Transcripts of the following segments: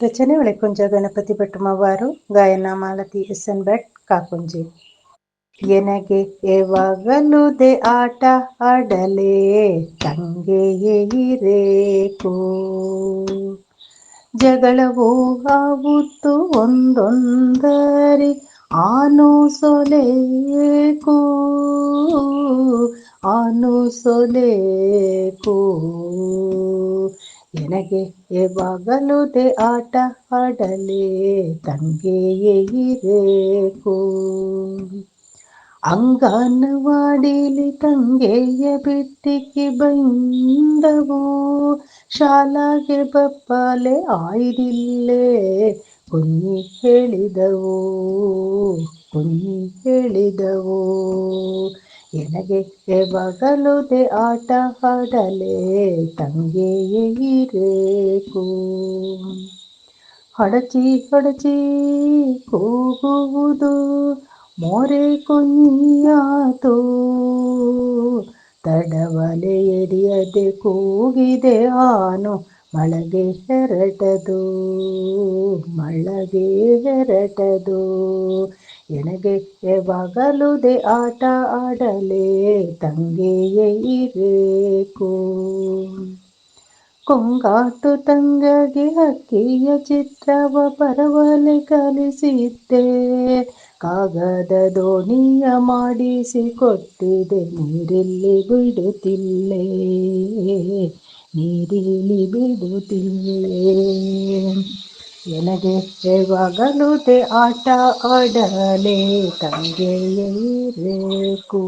ರಚನೆ ಒಳೆಕುಂಜ ಗಣಪತಿ ಭಟ್ಟಮ್ಮವಾರು ಗಾಯನ ಮಾಲತಿ ಎಸ್ ಎನ್ ಭಟ್ ಕಾಕುಂಜಿ. ಎನಗೆ ಯಾವಾಗಲುದೆ ಆಟ ಆಡಲೇ? ತಂಗೆಯೇ ಇರೇಕು ಜಗಳವೂ ಆಗುತ್ತು ಒಂದೊಂದರಿ ಆನು ಸೊಲೇಕು? ಆನು ಸೊಲೇಕು? ನನಗೆ ಯಾವಾಗಲೂದೆ ಆಟ ಆಡಲೇ, ತಂಗೆಯೇ ಇರೇಕು ಅಂಗನವಾಡಿಲಿ ತಂಗೆಯ ಬಿಟ್ಟಿಗೆ ಬಂದವು, ಶಾಲಾಗೆ ಬಪ್ಪಲೆ ಆಯ್ದಿಲ್ಲೇ ಕುನ್ನಿ ಹೇಳಿದವು ಕುನ್ನಿ ಹೇಳಿದವು. ಎನಗೆ ಯಾವಾಗಲುದೆ ಆಟ ಆಡಲೇ ತಂಗೆಯೇ ಇರೇಕು ಹಡಚಿ ಹಡಚಿ ಕೂಗುವುದು ಮೋರೆ ಕೊಯ್ಯಾತು ತಡವಲೆ ಎರಿಯದೆ ಕೂಗಿದೆ ಆನು ಮಳಗೆ ಹೆರಟದು ಮಳಗೆ ಹೆರಟದು. ಎನಗೆ ಯಾವಾಗಲುದೆ ಆಟ ಆಡಲೇ ತಂಗೆಯೇ ಇರೇಕು ಕೊಂಗಾಟು ತಂಗಗೆ ಹಕ್ಕಿಯ ಚಿತ್ರವ ಪರವಲೆ ಕಲಿಸಿದ್ದೆ ಕಾಗದ ದೋಣಿಯ ಮಾಡಿಸಿ ಕೊಟ್ಟಿದೆ ನೀರಿಲ್ಲಿ ಬಿಡುತ್ತಿಲ್ಲೇ ನೀರಿಲಿ ಬಿಡುತ್ತಿಲ್ಲೇ ಎನಗೆ ಯಾವಾಗಲುದೆ ಆಟ ಆಡಲೇ ತಂಗೆಯೇ ಇರೇಕು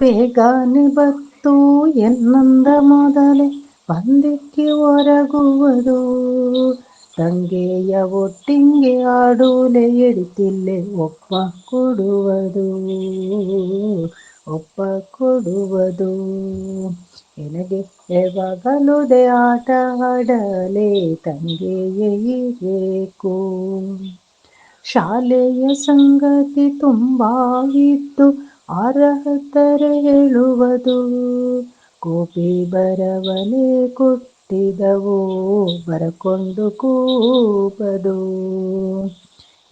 ಬೇಗನೆ ಬತ್ತು ಎನ್ನಂದ ಮೊದಲೇ ಬಂದಿಕ್ಕಿ ಹೊರಗುವುದು ತಂಗೆಯ ಒಟ್ಟಿಂಗೆ ಆಡುಲೆ ಎಡಿತಿಲ್ಲೆ ಒಪ್ಪ ಕೊಡುವುದು ಒಪ್ಪ ಕೊಡುವುದು ಎನಗೆ ಯಾವಾಗಲುದೆ ಆಟ ಆಡಲೇ ತಂಗೆಯೇ ಬೇಕು ಶಾಲೆಯ ಸಂಗತಿ ತುಂಬಾ ಇತ್ತು, ಅರ್ಹತರೆ ಹೇಳುವುದು ಕೋಪಿ ಬರವಲೆ ಕೊಟ್ಟಿದವು, ಬರಕೊಂಡು ಕೂಪದು.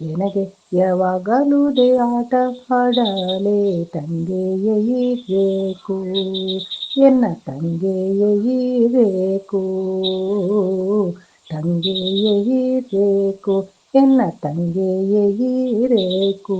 ಎನಗೆ ಯಾವಾಗಲುದೇ ಆಟ ಆಡಲೇ ತಂಗೆಯೇ ಇರೇಕು ಎನ್ನ ತಂಗೆಯೇ ಇರೇಕು ತಂಗೆಯೇ ಇರೇಕು ಎನ್ನ ತಂಗೆಯೇ ಇರೇಕು